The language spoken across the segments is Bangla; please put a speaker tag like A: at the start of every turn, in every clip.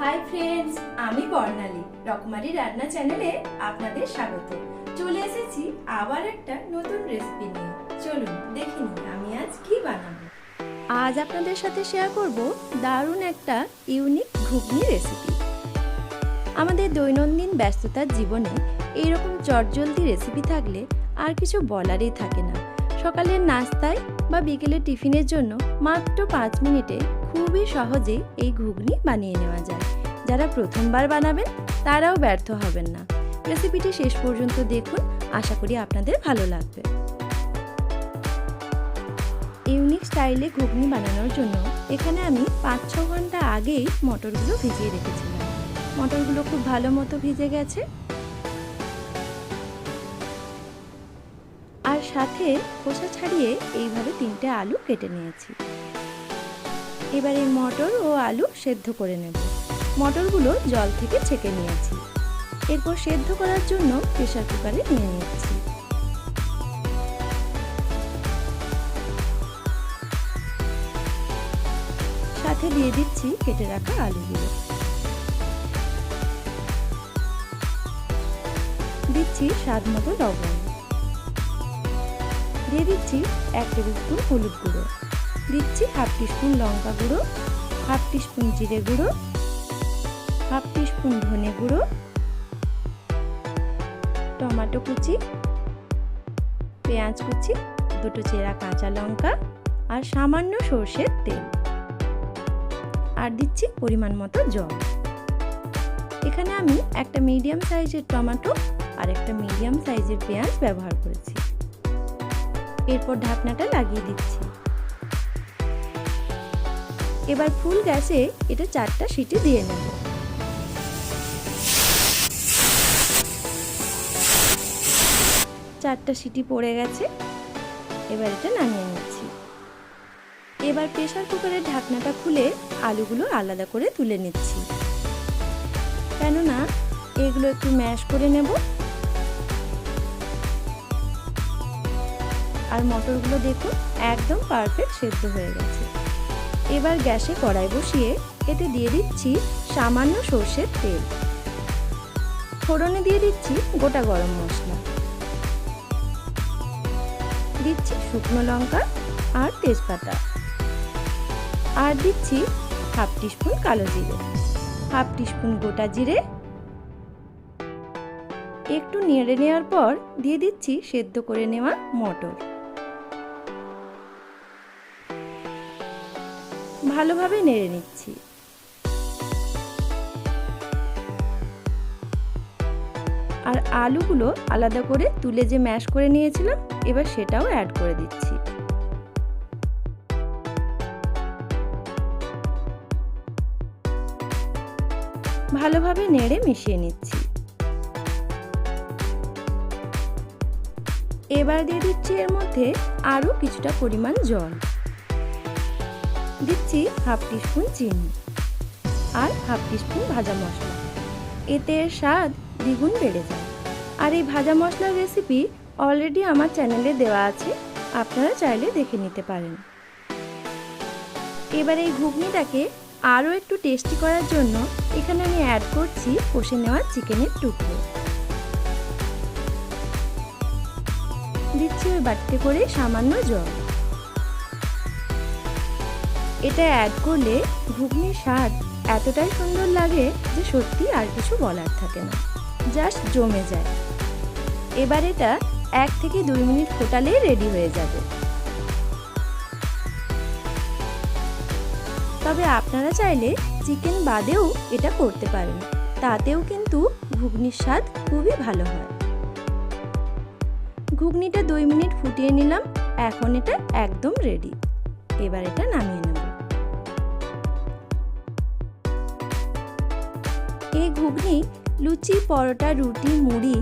A: হাই ফ্রেন্ডস আমি বর্ণালী। রকমারি রান্না চ্যানেলে আপনাদের স্বাগত। চলে এসেছি আবার একটা নতুন রেসিপি নিয়ে। চলুন, দেখে আমি আজ কি বানাবো। আজ আপনাদের সাথে শেয়ার করব দারুণ একটা ইউনিক ঘুগনি রেসিপি আমাদের দৈনন্দিন ব্যস্ততার জীবনে এইরকম চটজলদি রেসিপি থাকলে আর কিছু বলারই থাকে না। সকালের নাস্তায় বা বিকেলের টিফিনের জন্য মাত্র পাঁচ মিনিটে খুবই সহজে এই ঘুগনি বানিয়ে নেওয়া যায়। যারা প্রথমবার বানাবেন, তারাও ব্যর্থ হবেন না। রেসিপিটি শেষ পর্যন্ত দেখুন, আশা করি আপনাদের ভালো লাগবে। ইউনিক স্টাইলে ঘুগনি বানানোর জন্য এখানে আমি পাঁচ ছ ঘণ্টা আগেই মটরগুলো ভিজিয়ে রেখেছিলাম। মটরগুলো খুব ভালো মতো ভিজে গেছে। আর সাথে খোসা ছাড়িয়ে এইভাবে তিনটে আলু কেটে নিয়েছি। এবার এই মটর ও আলু সেদ্ধ করে নেব। মটরগুলো জল থেকে ছেঁকে নিয়েছি। এরপর সেদ্ধ করার জন্য প্রেশার কুকারে নিয়ে নিচ্ছি। সাথে দিয়ে দিচ্ছি কেটে রাখা আলুগুলো। দিচ্ছি স্বাদ মতো লবণ। দিয়ে দিচ্ছি এক টেবিল স্পুন হলুদ গুঁড়ো। দিচ্ছি হাফ টিস্পুন লঙ্কা গুঁড়ো, হাফ টিস্পুন জিরে গুঁড়ো, হাফ টিস্পুন ধনে গুঁড়ো, টমেটো কুচি, পেঁয়াজ কুচি, দুটো চেরা কাঁচা লঙ্কা আর সামান্য সর্ষের তেল। আর দিচ্ছি পরিমাণ মতো জল। এখানে আমি একটা মিডিয়াম সাইজের টমেটো আর একটা মিডিয়াম সাইজের পেঁয়াজ ব্যবহার করেছি। এরপর ঢাকনাটা লাগিয়ে দিচ্ছি। এবার ফুল গ্যাসে এটা চারটা সিটি দিয়ে নেব। চারটা সিটি পড়ে গেছে, এবার এটা নামিয়ে নিচ্ছি। এবার প্রেশার কুকারের ঢাকনাটা খুলে আলুগুলো আলাদা করে তুলে নিচ্ছি। কেননা এগুলো একটু ম্যাশ করে নেব। আর মটরগুলো দেখুন, একদম পারফেক্ট সেদ্ধ হয়ে গেছে। এবার গ্যাসে কড়াই বসিয়ে এতে দিয়ে দিচ্ছি সামান্য সর্ষের তেল। ফোড়নে দিয়ে দিচ্ছি গোটা গরম মশলা। দিচ্ছি শুকনো লঙ্কা আর তেজপাতা। আর দিচ্ছি হাফ টিস্পুন কালো জিরে। হাফ টিস্পুন গোটা জিরে। একটু নেড়ে নেওয়ার পর দিয়ে দিচ্ছি সেদ্ধ করে নেওয়া মটর। ভালোভাবে নেড়ে নিচ্ছি। আর আলুগুলো আলাদা করে তুলে যে ম্যাশ করে নিয়েছিলাম, এবার সেটাও অ্যাড করে দিচ্ছি। ভালোভাবে নেড়ে মিশিয়ে নিচ্ছি। এবার দিয়ে দিচ্ছি এর মধ্যে আরও কিছুটা পরিমাণ জল। দিচ্ছি হাফ টিস্পুন চিনি আর হাফ টিস্পুন ভাজা মশলা। এতে স্বাদ দ্বিগুণ বেড়ে যায়। আর এই ভাজা মশলার রেসিপি অলরেডি আমার চ্যানেলে দেওয়া আছে, আপনারা চাইলে দেখে নিতে পারেন। এবার এই ঘুগনিটাকে আরও একটু টেস্টি করার জন্য এখানে আমি অ্যাড করছি কষে নেওয়া চিকেনের টুকরো। দিচ্ছি ওই বাটিতে করে সামান্য জল। এটা অ্যাড করলে ঘুগনির স্বাদ এতটাই সুন্দর লাগে যে সত্যি আর কিছু বলার থাকে না। জাস্ট জমে যায়। এবার এটা এক থেকে দুই মিনিট ফোটালেই রেডি হয়ে যাবে। তবে আপনারা চাইলে চিকেন বাদেও এটা করতে পারেন। তাতেও কিন্তু ঘুগনির স্বাদ খুবই ভালো হয়। ঘুগনিটা দুই মিনিট ফুটিয়ে নিলাম। এখন এটা একদম রেডি এবার এটা নামিয়ে ঘুগনি, লুচি, পরোটা, রুটি, মুড়ি,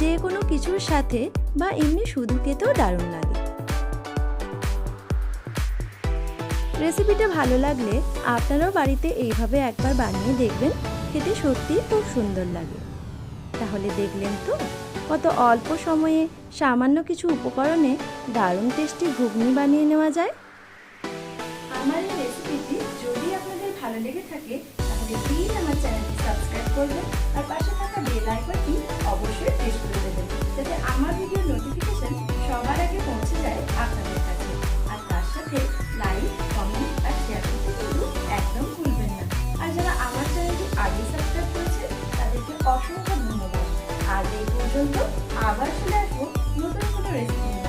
A: যে কোনো কিছুর সাথে বা এমনি শুধু খেতেও দারুণ লাগে। রেসিপিটা ভালো লাগলে আপনারাও বাড়িতে এইভাবে একবার বানিয়ে দেখবেন, খেতে সত্যিই খুব সুন্দর লাগে। তাহলে দেখলেন তো কত অল্প সময়ে সামান্য কিছু উপকরণে দারুণ টেস্টি ঘুগনি বানিয়ে নেওয়া যায়। আমার এই রেসিপিটি যদি আপনাদের ভালো লেগে থাকে তাহলে প্লিজ আমার চ্যানেলটি সাবস্ক্রাইব করবেন আর পাশে থাকা বেল আইকনটি অবশ্যই প্রেস করে দেবেন যাতে আমার ভিডিও নোটিফিকেশন সবার আগে পৌঁছে যায় আপনাদের কাছে। আর তার সাথে লাইক কমেন্ট আর শেয়ার করতে কিন্তু একদম ভুলবেন না। আর যারা আমার চ্যানেলটি আগে সাবস্ক্রাইব করেছে, তাদেরকে অসংখ্য ধন্যবাদ। আজ এই পর্যন্ত আবার চলে আসব নতুন কোনো রেসিপি